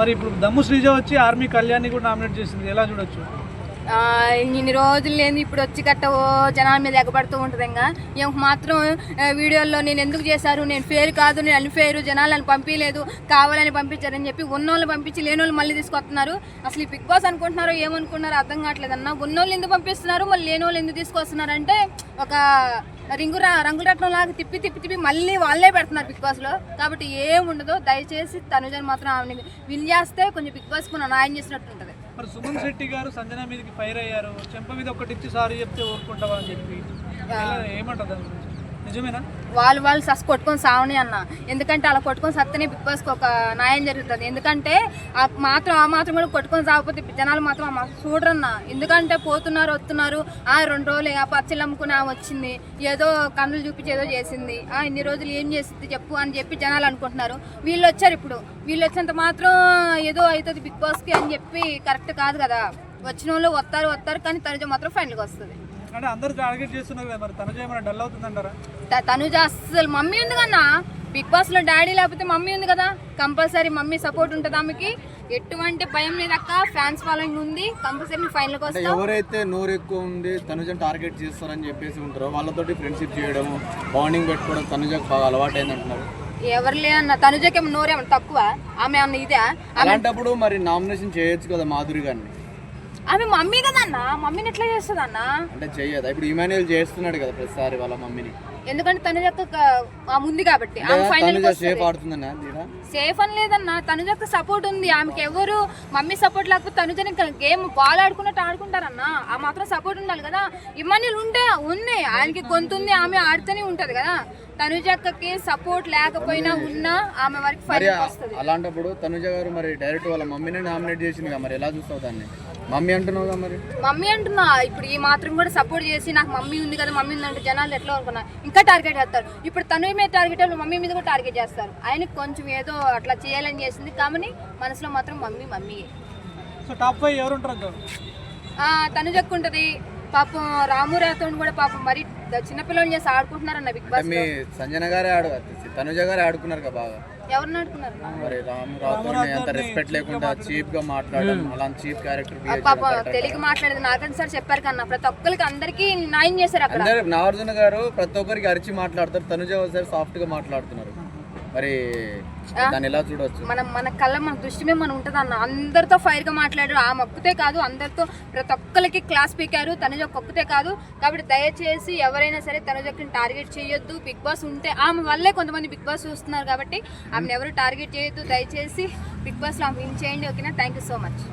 మరి ఇప్పుడు దమ్ము శ్రీజ వచ్చి ఆర్మీ కళ్యాణ్ని కూడా నామినేట్ చేసింది. ఎలా చూడొచ్చు? ఇన్ని రోజులు లేని ఇప్పుడు వచ్చి గట్ట ఓ జనాల మీద ఎగబడుతూ ఉంటుంది ఇంకా. ఈమెకు మాత్రం వీడియోల్లో నేను ఎందుకు చేశారు నేను ఫేర్ కాదు నేను అన్ఫేర్ జనాలను పంపించలేదు కావాలని పంపించారని చెప్పి ఉన్నోళ్ళు పంపించి లేని వాళ్ళు మళ్ళీ తీసుకొస్తున్నారు. అసలు ఈ బిగ్ బాస్ అనుకుంటున్నారో ఏమనుకున్నారో అర్థం కావట్లేదు అన్న ఉన్నోళ్ళు ఎందుకు పంపిస్తున్నారు మళ్ళీ లేని వాళ్ళు ఎందుకు తీసుకొస్తున్నారంటే ఒక రింగు రా రంగుల రత్నం లాగా తిప్పి తిప్పి తిప్పి మళ్ళీ వాళ్ళే పెడుతున్నారు బిగ్ బాస్లో. కాబట్టి ఏముండదు దయచేసి తనుజని మాత్రం ఆమె విన్ చేస్తే కొంచెం బిగ్ బాస్ కొన్ని న్యాయం చేసినట్టు ఉంటుంది. మరి సుమన్ శెట్టి గారు సంజన మీదకి ఫైర్ అయ్యారు. చెంప మీద ఒకటి ఇచ్చి సారీ చెప్తే ఊరుకుంటావా అని చెప్పి. ఏమంటారు దాని గురించి? వాళ్ళు వాళ్ళు సస్ కొట్టుకొని సావని అన్న. ఎందుకంటే అలా కొట్టుకొని సత్తనే బిగ్ బాస్కి ఒక న్యాయం జరుగుతుంది. ఎందుకంటే ఆ మాత్రం ఆ మాత్రం కూడా కొట్టుకొని సాగపోతే జనాలు మాత్రం ఆ మాత్రం చూడరన్న. ఎందుకంటే పోతున్నారు వస్తున్నారు ఆ రెండు రోజులు ఆ పచ్చళ్ళు అమ్ముకుని వచ్చింది. ఏదో కన్నులు చూపించి ఏదో చేసింది. ఆ ఇన్ని రోజులు ఏం చేసింది చెప్పు అని చెప్పి జనాలు అనుకుంటున్నారు. వీళ్ళు వచ్చారు ఇప్పుడు. వీళ్ళు వచ్చినంత మాత్రం ఏదో అవుతుంది బిగ్ బాస్కి అని చెప్పి కరెక్ట్ కాదు కదా. వచ్చిన వాళ్ళు వస్తారు వస్తారు కానీ తనుజ మాత్రం ఫైనల్గా వస్తుంది. అంటే అందరూ టార్గెట్ చేస్తున్నారు కదా మరి తనజ ఏమైనా డల్ అవుతుందంటారా? తనుజ అస్సలు మమ్మీ ఉంది కన్నా బిగ్ బాస్లో డాడీ లేకపోతే మమ్మీ ఉంది కదా కంపల్సరీ మమ్మీ సపోర్ట్ ఉంటుంది ఆమెకి. ఎటువంటి భయం లేదు అక్క ఫ్యాన్స్ ఫాలోయింగ్ ఉంది కంపల్సరీ ఫైనల్ వస్తాం. ఎవరైతే నోరు ఎక్కువ ఉంది తనుజని టార్గెట్ చేస్తారని చెప్పేసి ఉంటారో వాళ్ళతోటి ఫ్రెండ్షిప్ చేయడం బాండింగ్ పెట్టుకోవడం తనుజకు బాగా అలవాటు అంటున్నారు ఎవరు లేదన్న తనుజకి నోరేమన్నా తక్కువ ఆమె అన్న ఇదే? అలాంటప్పుడు మరి నామినేషన్ చేయొచ్చు కదా మాధురి గారిని? ఆమె మమ్మీ కదా అన్న మమ్మీని ఎట్లా చేస్తుంది అన్న అంటే చెయ్యదా. ఇప్పుడు ఇమాన్యుయల్ చేస్తున్నాడు కదా ప్రతిసారి వాళ్ళ మమ్మీని. ఎందుకంటే తనుజక్క ఆమె ఉంది కాబట్టి. ఆమె ఫైనల్ సేఫ్ ఆడుతుందన్నా? తీరా సేఫ్ అని లేదన్న తనుజక్క సపోర్ట్ ఉంది. ఆమెకి ఎవరు మమ్మీ సపోర్ట్ లేకపోతే తనుజని గేమ్ బాల్ ఆడుకున్నట్టు ఆడుకుంటారన్న. ఆ మాత్రం సపోర్ట్ ఉండాలి కదా. ఇమ్మన్నీలు ఉంటే ఉంది ఆయనకి గొంతు ఉంది ఆమె ఆడితేనే ఉంటది కదా. తనుజక్కకి సపోర్ట్ లేకపోయినా ఉన్నా ఆమె వరకు మరి అలాంటప్పుడు తనుజ గారు మరి డైరెక్ట్ వాళ్ళ మమ్మీని నామినేట్ చేసింది కదా మరి. ఎలా చూస్తావు దాన్ని? మమ్మీ అంటున్నావు కదా మరి? మమ్మీ అంటున్నా ఇప్పుడు ఈ మాత్రం కూడా సపోర్ట్ చేసి నాకు మమ్మీ ఉంది కదా మమ్మీ ఉందంటే జనాలు ఎట్లా అనుకున్నా ఇంకా టార్గెట్ చేస్తారు. ఇప్పుడు తను మీద టార్గెట్ మమ్మీ మీద కూడా టార్గెట్ చేస్తారు. ఆయనకి కొంచెం ఏదో అట్లా చేయాలని చేసింది. కానీ మనసులో మాత్రం మమ్మీ మమ్మీయే సో టాప్ ఫైవ్ ఎవరు ఉంటారు తను చెక్కుంటది పాపం రాము రాతోని కూడా పాపం మరి చిన్నపిల్లలు చేసి ఆడుకుంటున్నారన్న బిగ్ అంటే బాస్ మీ సంజన గారే ఆడు తనుజ గారే ఆడుకున్నారు కదా బాగా. ఎవరిని ఆడుకున్నారు? మరి రామ్ అంత రెస్పెక్ట్ లేకుండా చీప్గా మాట్లాడడం. అలాంటి చీప్ క్యారెక్టర్ పాపం తెలుగు మాట్లాడేది నాకని సార్ చెప్పారు కన్నా ప్రతి ఒక్కరికి అందరికీ న్యాయం చేశారు అక్కడ. అందరు నాగార్జున గారు ప్రతి ఒక్కరికి అరిచి మాట్లాడతారు తనుజ ఒకసారి సాఫ్ట్గా మాట్లాడుతున్నారు. మరి దాన్ని ఎలా చూడవచ్చు? మనం మన కళ్ళ మన దృష్టి మీద మనం ఉంటుంది? అన్న అందరితో ఫైర్గా మాట్లాడారు. ఆమె ఒక్కతే కాదు అందరితో ప్రతి ఒక్కరికి క్లాస్ పీకారు. తనుజ ఒక్కతే కాదు. కాబట్టి దయచేసి ఎవరైనా సరే తనుజకి టార్గెట్ చేయొద్దు. బిగ్ బాస్ ఉంటే ఆమె వల్లే కొంతమంది బిగ్ బాస్ చూస్తున్నారు కాబట్టి ఆమెను ఎవరు టార్గెట్ చేయొద్దు. దయచేసి బిగ్ బాస్లో ఆమె విన్ చేయండి ఓకేనా? Thank you so much.